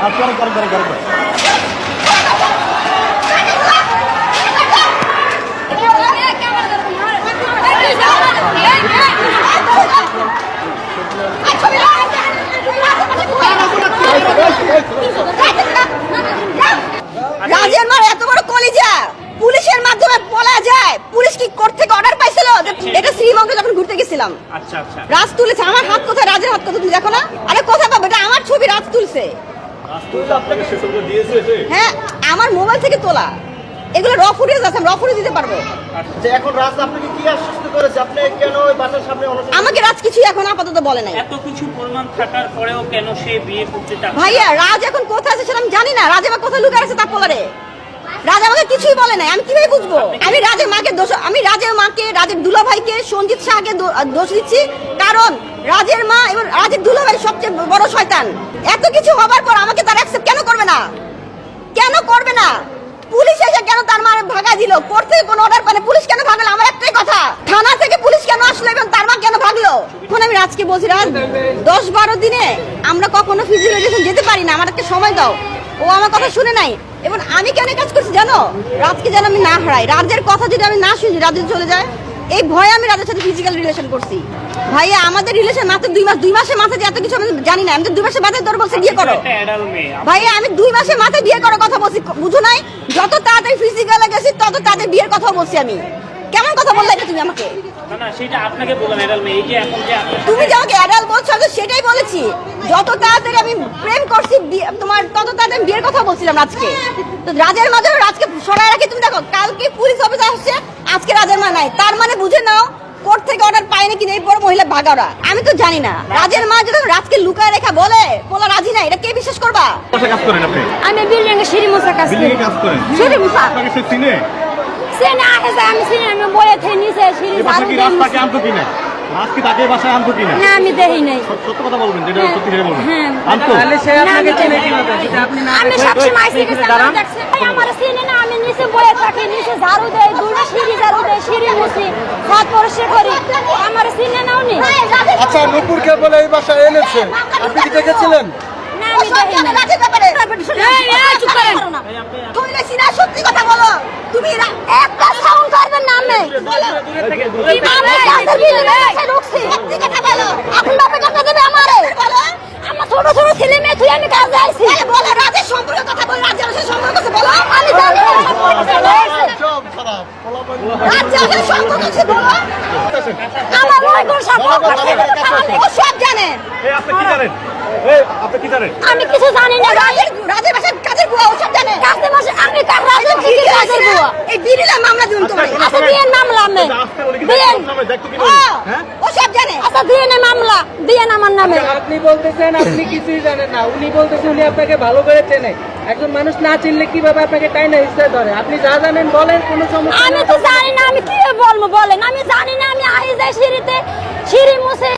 করেন করেন করেন। রাজের মার এত বড় কলিজা। পুলিশের মাধ্যমে বলা যায় পুলিশ কি কোর্ট থেকে অর্ডার পাইছিল? যে এটা শ্রীমঙ্গে যখন ঘুরতে গেছিলাম। আচ্ছা আচ্ছা। রাজ তুলেছে। আমার হাত কোথায় রাজের হাত কোথায় তুমি দেখো না। আরে কোথায় পাবো এটা আমার ছবি রাজ তুলছে। হ্যাঁ আমার মোবাইল থেকে তোলা। এগুলো র ফুটেজ আছে র ফুটেজ দিতে পারব। যে এখন রাজ আপনাকে কি আশ্বস্ত করেছে? আপনি কেন ওই বাসার সামনে অনশন আমাকে রাজ কিছুই এখন আপাতত বলে নাই। এত কিছু প্রমাণ থাকার পরেও কেন সে বিয়ে করতে চায় ভাইয়া রাজ এখন কোথায় আছে সেটা আমি জানি না। রাজ এবার কোথায় লুকায় আছে তা পোলারে। রাজ আমাকে কিছুই বলে নাই, আমি কীভাবে বুঝব? আমি রাজের মাকে দোষ, আমি রাজের মাকে, রাজের দুলা ভাইকে সঞ্জিত শাহকে দোষ দিচ্ছি। কারণ রাজের মা এবং রাজের দুলা ভাই সবচেয়ে বড় শয়তান। এত কিছু হবার পর আমাকে তার অ্যাকসেপ্ট কেন করবে না? কেন করবে না? পুলিশ এসে কেন তার মারে ভাগা দিল? থেকে কোনো অর্ডার পালে পুলিশ কেন ভাগলো? আমার একটাই কথা। থানা থেকে পুলিশ কেন আসলো এবং তার মা কেন ভাগলো? এখন আমি রাজকে বলছি, রাজ, দশ বারো দিনে আমরা কখনো ফিজিক্যালাইজেশন যেতে পারি না। আমার একটা সময় দাও। ও আমার কথা শুনে নাই। এবং আমি কেন কাজ করছি জানো? রাজকে যেন আমি না হারাই। রাজের কথা যদি আমি না শুনি রাজ চলে যায় এই ভয়ে আমি রাজের সাথে ফিজিক্যাল রিলেশন করছি। ভাই আমাদের রিলেশন মাত্র দুই মাস দুই মাসে মাথায় এত কিছু আমি জানি না। আমি তো দুই মাসে মাথায় তোর বলছে বিয়ে করো। ভাই আমি দুই মাসে মাথায় বিয়ে করার কথা বলছি বুঝো নাই? যত তাড়াতাড়ি ফিজিক্যালে গেছি তত তাদের বিয়ের কথা বলছি আমি। কেমন কথা বললে এটা তুমি আমাকে? না না সেটা আপনাকে বললাম অ্যাডাল মেয়ে। এই যে এখন যে আপনার তুমি যে আমাকে অ্যাডাল বলছো আমি তো সেটাই বলেছি। যত তাড়াতাড়ি আমি প্রেম করছি তোমার তত তাড়াতাড়ি আমি বিয়ের কথা বলছিলাম রাজকে। তো রাজের মাঝে রাজকে সরাই রাখি তুমি দেখো কালকে পুলিশ অফিসে আসছে আজকে রাজের মা নাই। তার মানে বুঝে নাও কোর্ট থেকে অর্ডার পায় নাকি এই পরে মহিলা ভাগাওরা আমি তো জানি না। রাজের মা যদি রাজকে লুকায় রেখা বলে বলা রাজি না এটা কে বিশ্বাস করবা? কাজ করেন আপনি। আমি বিল্ডিং এ সিঁড়ি মোছা কাজ বিল্ডিং করি। এ কাজ করেন। সিঁড়ি মোছা। আপনাকে সে চিনে? সে না আসে আমি সিঁড়ি আমি বয়ে থেকে নিচে সিঁড়ি বাসা কি রাস্তাকে। আনতো কিনা তাকে এই বাসায় আনতো কিনা না? আমি দেখি নাই। সত্য কথা বলবেন যেটা হ্যাঁ, সত্যি সেটা বলবেন। হ্যাঁ। আনতো? না, আমি দেখি- আমি সবসময় আইসি গেছি, আমার দেখছে, ভাই, আমার চিনি না, আমি নিচে বয়ে থাকি, নিচে ঝাড়ু দেই, দুটো সিঁড়ি ঝাড়ু দেই, সিঁড়ি মুছি, পরিষ্কার করি। আমার চিনে নাও নি? আচ্ছা নুপুরকে বলে এই বাসায় এনেছে আপনি কি দেখেছিলেন? না, আমি দেখি এই, চুপ করেন। তুমি না সিনা সত্যি কথা বলো তুমি রা- একটা সাউন্ড করবেন না আমি। আমি কাছে বিল্ডিং এ এসে ঢুকছি। সত্যি কথা বলো এখন বাপে কথা দেবে আমারে। আমার ছোট ছোট ছেলে মেয়ে তুই আমি কাজে আইছি। বলো রাজের সম্পর্কে কথা বলো রাজের সাথে সম্পর্ক বলো। আমি জানি না, সম্পর্ক চলে এসেছে। সব খারাপ রাজের সাথে সম্পর্ক বলো। আমার ওই কোন সম্পর্ক সব জানে। আপনি কি জানেন? আপনি কি জানেন? আমি কিছু জানি না রাজের রাজের কাজের বুয়া ও সব জানে। আমি কাজ রাজের কি কি কাজের বুয়া? এই বিড়িলা মামলা দিন তোমার আচ্ছা বিয়ের মামলা আমি আজকে উনি কি বিয়ের দেখতো কিনা হ্যাঁ? ও সব জানে। আচ্ছা বিয়ের মামলা বিয়ের আমার নামে। আপনি বলতেছেন আপনি কিছুই জানেন না। উনি বলতেছেন উনি আপনাকে ভালো করে চেনে। একজন মানুষ না চিনলে কীভাবে আপনাকে টাইনা হিসেবে ধরে? আপনি যা জানেন বলেন কোনো সমস্যা আমি তো জানি না আমি কি বলব বলেন? আমি জানি না আমি আহি যাই সিঁড়িতে সিঁড়ি মুছে।